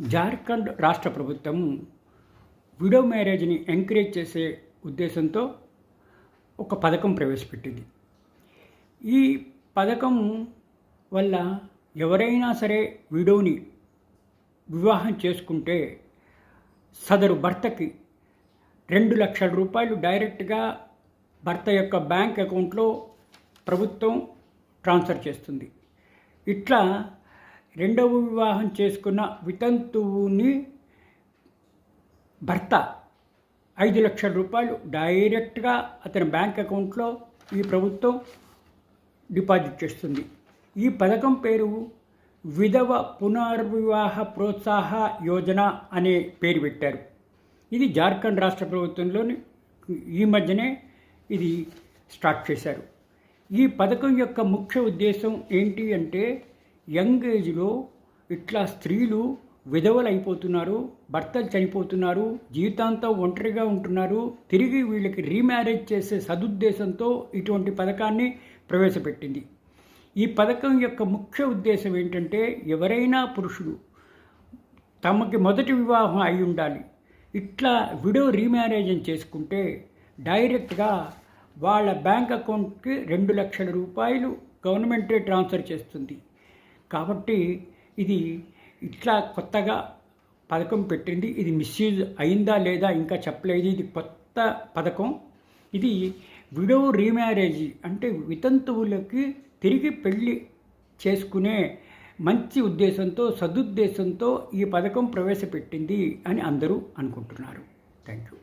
జార్ఖండ్ రాష్ట్ర ప్రభుత్వం widow మ్యారేజ్ని encourage చేసే ఉద్దేశంతో ఒక పథకం ప్రవేశపెట్టింది. ఈ పథకం వల్ల ఎవరైనా సరే విడోని వివాహం చేసుకుంటే సదరు భర్తకి రెండు లక్షల రూపాయలు డైరెక్ట్గా భర్త యొక్క బ్యాంక్ అకౌంట్లో ప్రభుత్వం ట్రాన్స్ఫర్ చేస్తుంది. ఇట్లా రెండవ వివాహం చేసుకున్న వితంతువుని భర్త ఐదు లక్షల రూపాయలు డైరెక్ట్గా అతని బ్యాంక్ అకౌంట్లో ఈ ప్రభుత్వం డిపాజిట్ చేస్తుంది. ఈ పథకం పేరు విధవ పునర్వివాహ ప్రోత్సాహ యోజన అనే పేరు పెట్టారు. ఇది జార్ఖండ్ రాష్ట్ర ప్రభుత్వంలోని ఈ మధ్యనే ఇది స్టార్ట్ చేశారు. ఈ పథకం యొక్క ముఖ్య ఉద్దేశం ఏంటి అంటే యంగ్ ఏజ్లో ఇట్లా స్త్రీలు విధవలు అయిపోతున్నారు భర్తలు చనిపోతున్నారు జీవితాంతం ఒంటరిగా ఉంటున్నారు తిరిగి వీళ్ళకి రీమ్యారేజ్ చేసే సదుద్దేశంతో ఇటువంటి పథకాన్ని ప్రవేశపెట్టింది. ఈ పథకం యొక్క ముఖ్య ఉద్దేశం ఏంటంటే ఎవరైనా పురుషుడు తమకి మొదటి వివాహం అయి ఉండాలి. ఇట్లా విడో రీమ్యారేజ్ చేసుకుంటే డైరెక్ట్గా వాళ్ళ బ్యాంక్ అకౌంట్కి రెండు లక్షల రూపాయలు గవర్నమెంటే ట్రాన్స్ఫర్ చేస్తుంది. కాబట్టి ఇది ఇట్లా కొత్తగా పథకం పెట్టింది. ఇది మిస్యూజ్ అయిందా లేదా ఇంకా చెప్పలేదు. ఇది కొత్త పథకం. ఇది విడో రీమ్యారేజ్ అంటే వితంతువులకి తిరిగి పెళ్ళి చేసుకునే మంచి ఉద్దేశంతో సదుద్దేశంతో ఈ పథకం ప్రవేశపెట్టింది అని అందరూ అనుకుంటున్నారు. Thank you